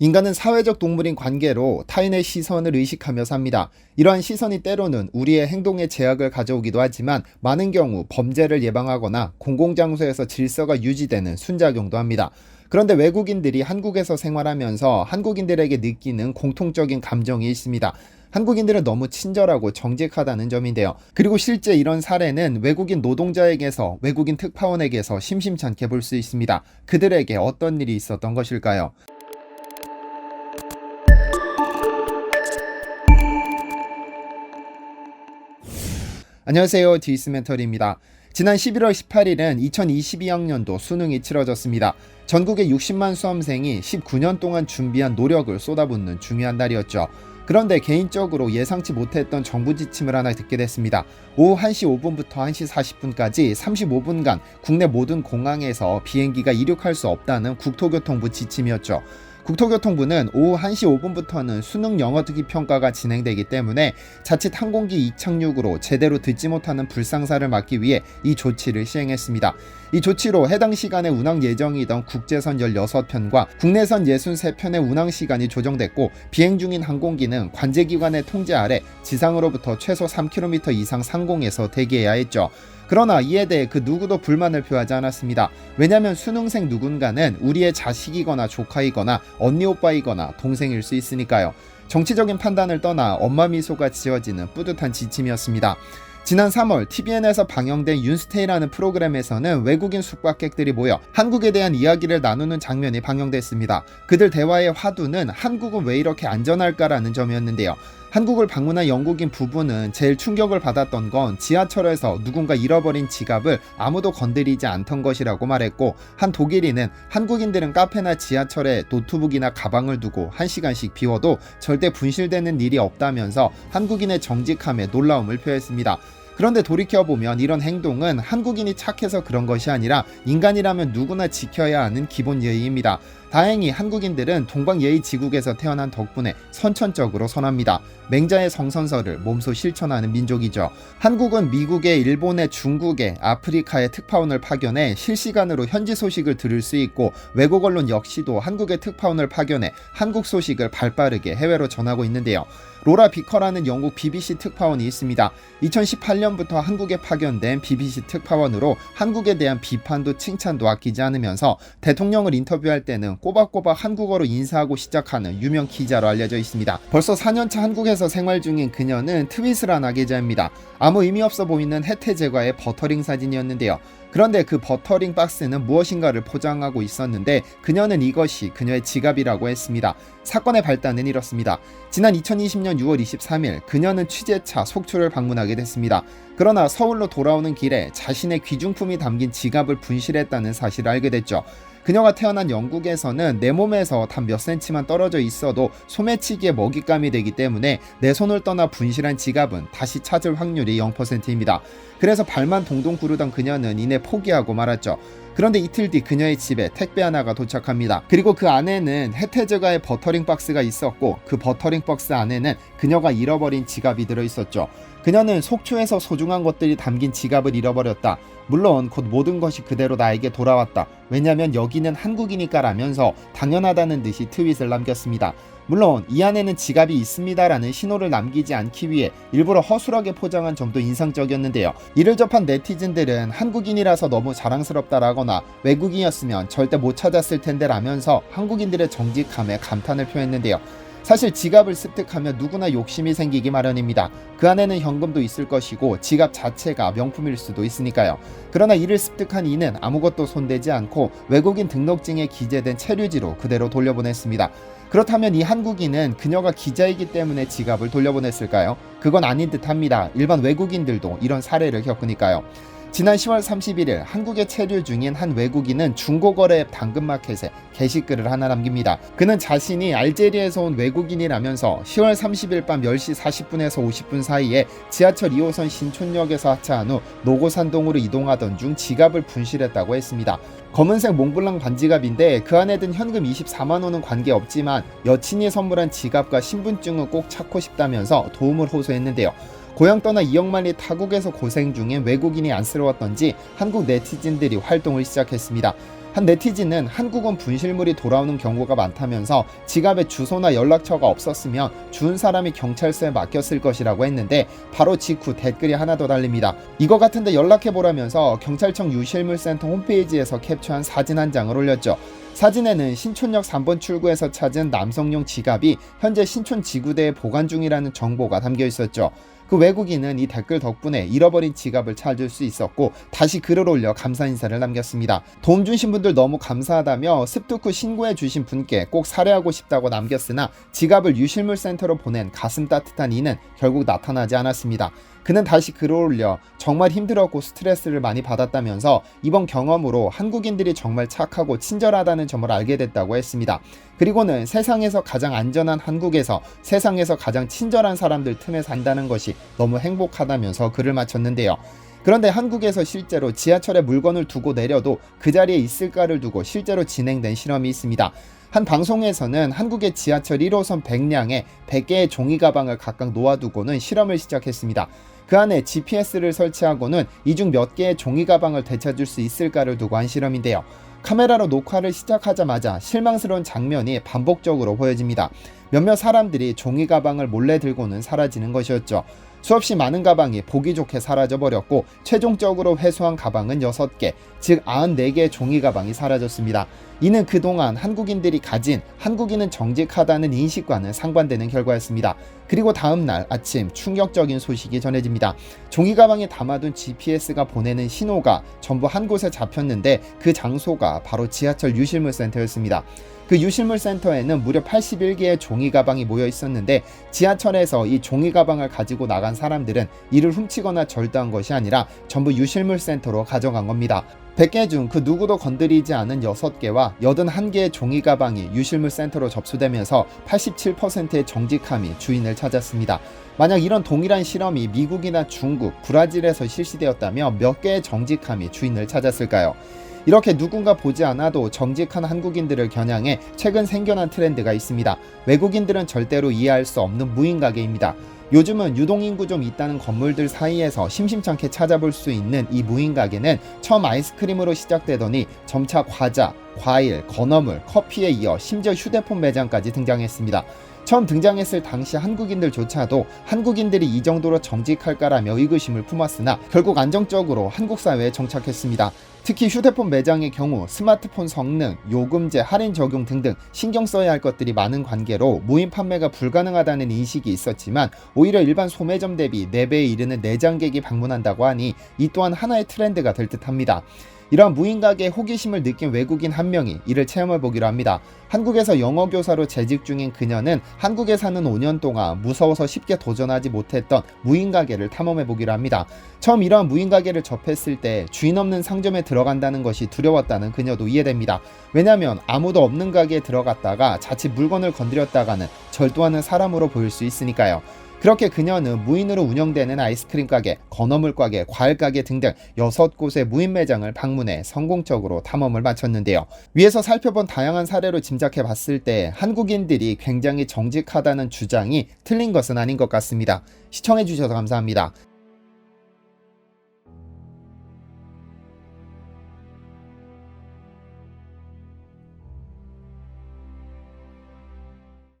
인간은 사회적 동물인 관계로 타인의 시선을 의식하며 삽니다. 이러한 시선이 때로는 우리의 행동에 제약을 가져오기도 하지만 많은 경우 범죄를 예방하거나 공공장소에서 질서가 유지되는 순작용도 합니다. 그런데 외국인들이 한국에서 생활하면서 한국인들에게 느끼는 공통적인 감정이 있습니다. 한국인들은 너무 친절하고 정직하다는 점인데요. 그리고 실제 이런 사례는 외국인 노동자에게서 외국인 특파원에게서 심심찮게 볼 수 있습니다. 그들에게 어떤 일이 있었던 것일까요? 안녕하세요. 디스 멘털입니다. 지난 11월 18일은 2022학년도 수능이 치러졌습니다. 전국의 60만 수험생이 19년 동안 준비한 노력을 쏟아붓는 중요한 날이었죠. 그런데 개인적으로 예상치 못했던 정부 지침을 하나 듣게 됐습니다. 오후 1시 5분부터 1시 40분까지 35분간 국내 모든 공항에서 비행기가 이륙할 수 없다는 국토교통부 지침이었죠. 국토교통부는 오후 1시 5분부터는 수능 영어 듣기 평가가 진행되기 때문에 자칫 항공기 이착륙으로 제대로 듣지 못하는 불상사를 막기 위해 이 조치를 시행했습니다. 이 조치로 해당 시간에 운항 예정이던 국제선 16편과 국내선 63편의 운항 시간이 조정됐고 비행 중인 항공기는 관제기관의 통제 아래 지상으로부터 최소 3km 이상 상공에서 대기해야 했죠. 그러나 이에 대해 그 누구도 불만을 표하지 않았습니다. 왜냐하면 수능생 누군가는 우리의 자식이거나 조카이거나 언니 오빠이거나 동생일 수 있으니까요. 정치적인 판단을 떠나 엄마 미소가 지어지는 뿌듯한 지침이었습니다. 지난 3월 TVN에서 방영된 윤스테이라는 프로그램에서는 외국인 숙박객들이 모여 한국에 대한 이야기를 나누는 장면이 방영됐습니다. 그들 대화의 화두는 한국은 왜 이렇게 안전할까라는 점이었는데요. 한국을 방문한 영국인 부부는 제일 충격을 받았던 건 지하철에서 누군가 잃어버린 지갑을 아무도 건드리지 않던 것이라고 말했고 한 독일인은 한국인들은 카페나 지하철에 노트북이나 가방을 두고 한 시간씩 비워도 절대 분실되는 일이 없다면서 한국인의 정직함에 놀라움을 표했습니다. 그런데 돌이켜보면 이런 행동은 한국인이 착해서 그런 것이 아니라 인간이라면 누구나 지켜야 하는 기본 예의입니다. 다행히 한국인들은 동방예의지국에서 태어난 덕분에 선천적으로 선합니다. 맹자의 성선설을 몸소 실천하는 민족이죠. 한국은 미국의 일본의 중국의 아프리카의 특파원을 파견해 실시간으로 현지 소식을 들을 수 있고 외국 언론 역시도 한국의 특파원을 파견해 한국 소식을 발빠르게 해외로 전하고 있는데요. 로라 비커라는 영국 BBC 특파원이 있습니다. 2018년부터 한국에 파견된 BBC 특파원으로 한국에 대한 비판도 칭찬도 아끼지 않으면서 대통령을 인터뷰할 때는 꼬박꼬박 한국어로 인사하고 시작하는 유명 기자로 알려져 있습니다. 벌써 4년차 한국에서 생활 중인 그녀는 트윗을 한 계자입니다. 아무 의미 없어 보이는 혜태 제과의 버터링 사진이었는데요. 그런데 그 버터링 박스는 무엇인가를 포장하고 있었는데 그녀는 이것이 그녀의 지갑이라고 했습니다. 사건의 발단은 이렇습니다. 지난 2020년 6월 23일 그녀는 취재차 속초를 방문하게 됐습니다. 그러나 서울로 돌아오는 길에 자신의 귀중품이 담긴 지갑을 분실했다는 사실을 알게 됐죠. 그녀가 태어난 영국에서는 내 몸에서 단 몇 센치만 떨어져 있어도 소매치기의 먹잇감이 되기 때문에 내 손을 떠나 분실한 지갑은 다시 찾을 확률이 0%입니다. 그래서 발만 동동 구르던 그녀는 이내 포기하고 말았죠. 그런데 이틀 뒤 그녀의 집에 택배 하나가 도착합니다. 그리고 그 안에는 해태저가의 버터링 박스가 있었고 그 버터링 박스 안에는 그녀가 잃어버린 지갑이 들어 있었죠. 그녀는 속초에서 소중한 것들이 담긴 지갑을 잃어버렸다. 물론 곧 모든 것이 그대로 나에게 돌아왔다. 왜냐면 여기는 한국이니까 라면서 당연하다는 듯이 트윗을 남겼습니다. 물론 이 안에는 지갑이 있습니다라는 신호를 남기지 않기 위해 일부러 허술하게 포장한 점도 인상적이었는데요. 이를 접한 네티즌들은 한국인이라서 너무 자랑스럽다라거나 외국인이었으면 절대 못 찾았을 텐데 라면서 한국인들의 정직함에 감탄을 표했는데요. 사실 지갑을 습득하면 누구나 욕심이 생기기 마련입니다. 그 안에는 현금도 있을 것이고 지갑 자체가 명품일 수도 있으니까요. 그러나 이를 습득한 이는 아무것도 손대지 않고 외국인 등록증에 기재된 체류지로 그대로 돌려보냈습니다. 그렇다면 이 한국인은 그녀가 기자이기 때문에 지갑을 돌려보냈을까요? 그건 아닌 듯 합니다. 일반 외국인들도 이런 사례를 겪으니까요. 지난 10월 31일 한국에 체류 중인 한 외국인은 중고거래 앱 당근마켓에 게시글을 하나 남깁니다. 그는 자신이 알제리에서 온 외국인이라면서 10월 30일 밤 10시 40분에서 50분 사이에 지하철 2호선 신촌역에서 하차한 후 노고산동으로 이동하던 중 지갑을 분실했다고 했습니다. 검은색 몽블랑 반지갑인데 그 안에 든 현금 24만 원은 관계없지만 여친이 선물한 지갑과 신분증을 꼭 찾고 싶다면서 도움을 호소했는데요. 고향 떠나 2억 만리 타국에서 고생 중인 외국인이 안쓰러웠던지 한국 네티즌들이 활동을 시작했습니다. 한 네티즌은 한국은 분실물이 돌아오는 경우가 많다면서 지갑에 주소나 연락처가 없었으면 준 사람이 경찰서에 맡겼을 것이라고 했는데 바로 직후 댓글이 하나 더 달립니다. 이거 같은데 연락해보라면서 경찰청 유실물센터 홈페이지에서 캡처한 사진 한 장을 올렸죠. 사진에는 신촌역 3번 출구에서 찾은 남성용 지갑이 현재 신촌 지구대에 보관 중이라는 정보가 담겨 있었죠. 그 외국인은 이 댓글 덕분에 잃어버린 지갑을 찾을 수 있었고 다시 글을 올려 감사 인사를 남겼습니다. 도움 주신 분들 너무 감사하다며 후 신고해 주신 분께 꼭 사례하고 싶다고 남겼으나 지갑을 유실물 센터로 보낸 가슴 따뜻한 이는 결국 나타나지 않았습니다. 그는 다시 글을 올려 정말 힘들었고 스트레스를 많이 받았다면서 이번 경험으로 한국인들이 정말 착하고 친절하다는 점을 알게 됐다고 했습니다. 그리고는 세상에서 가장 안전한 한국에서 세상에서 가장 친절한 사람들 틈에 산다는 것이 너무 행복하다면서 글을 마쳤는데요. 그런데 한국에서 실제로 지하철에 물건을 두고 내려도 그 자리에 있을까를 두고 실제로 진행된 실험이 있습니다. 한 방송에서는 한국의 지하철 1호선 100량에 100개의 종이 가방을 각각 놓아두고는 실험을 시작했습니다. 그 안에 GPS를 설치하고는 이 중 몇 개의 종이 가방을 되찾을 수 있을까를 두고 한 실험인데요. 카메라로 녹화를 시작하자마자 실망스러운 장면이 반복적으로 보여집니다. 몇몇 사람들이 종이 가방을 몰래 들고는 사라지는 것이었죠. 수없이 많은 가방이 보기 좋게 사라져 버렸고 최종적으로 회수한 가방은 6개, 즉 94개의 종이 가방이 사라졌습니다. 이는 그동안 한국인들이 가진 한국인은 정직하다는 인식과는 상반되는 결과였습니다. 그리고 다음 날 아침 충격적인 소식이 전해집니다. 종이 가방에 담아둔 GPS가 보내는 신호가 전부 한 곳에 잡혔는데 그 장소가 바로 지하철 유실물 센터였습니다. 그 유실물 센터에는 무려 81개의 종이 가방이 모여 있었는데 지하철에서 이 종이 가방을 가지고 나간 사람들은 이를 훔치거나 절도한 것이 아니라 전부 유실물 센터로 가져간 겁니다. 100개 중 그 누구도 건드리지 않은 6개와 81개의 종이 가방이 유실물 센터로 접수되면서 87%의 정직함이 주인을 찾았습니다. 만약 이런 동일한 실험이 미국이나 중국, 브라질에서 실시되었다면 몇 개의 정직함이 주인을 찾았을까요? 이렇게 누군가 보지 않아도 정직한 한국인들을 겨냥해 최근 생겨난 트렌드가 있습니다. 외국인들은 절대로 이해할 수 없는 무인가게입니다. 요즘은 유동인구 좀 있다는 건물들 사이에서 심심찮게 찾아볼 수 있는 이 무인가게는 처음 아이스크림으로 시작되더니 점차 과자, 과일, 건어물, 커피에 이어 심지어 휴대폰 매장까지 등장했습니다. 처음 등장했을 당시 한국인들조차도 한국인들이 이 정도로 정직할까라며 의구심을 품었으나 결국 안정적으로 한국 사회에 정착했습니다. 특히 휴대폰 매장의 경우 스마트폰 성능, 요금제, 할인 적용 등등 신경 써야 할 것들이 많은 관계로 무인 판매가 불가능하다는 인식이 있었지만 오히려 일반 소매점 대비 4배에 이르는 내장객이 방문한다고 하니 이 또한 하나의 트렌드가 될 듯합니다. 이러한 무인 가게에 호기심을 느낀 외국인 한 명이 이를 체험해 보기로 합니다. 한국에서 영어 교사로 재직 중인 그녀는 한국에 사는 5년 동안 무서워서 쉽게 도전하지 못했던 무인 가게를 탐험해 보기로 합니다. 처음 이러한 무인 가게를 접했을 때 주인 없는 상점에 들어간다는 것이 두려웠다는 그녀도 이해됩니다. 왜냐하면 아무도 없는 가게에 들어갔다가 자칫 물건을 건드렸다가는 절도하는 사람으로 보일 수 있으니까요. 그렇게 그녀는 무인으로 운영되는 아이스크림 가게, 건어물 가게, 과일 가게 등등 6곳의 무인 매장을 방문해 성공적으로 탐험을 마쳤는데요. 위에서 살펴본 다양한 사례로 짐작해 봤을 때 한국인들이 굉장히 정직하다는 주장이 틀린 것은 아닌 것 같습니다. 시청해 주셔서 감사합니다.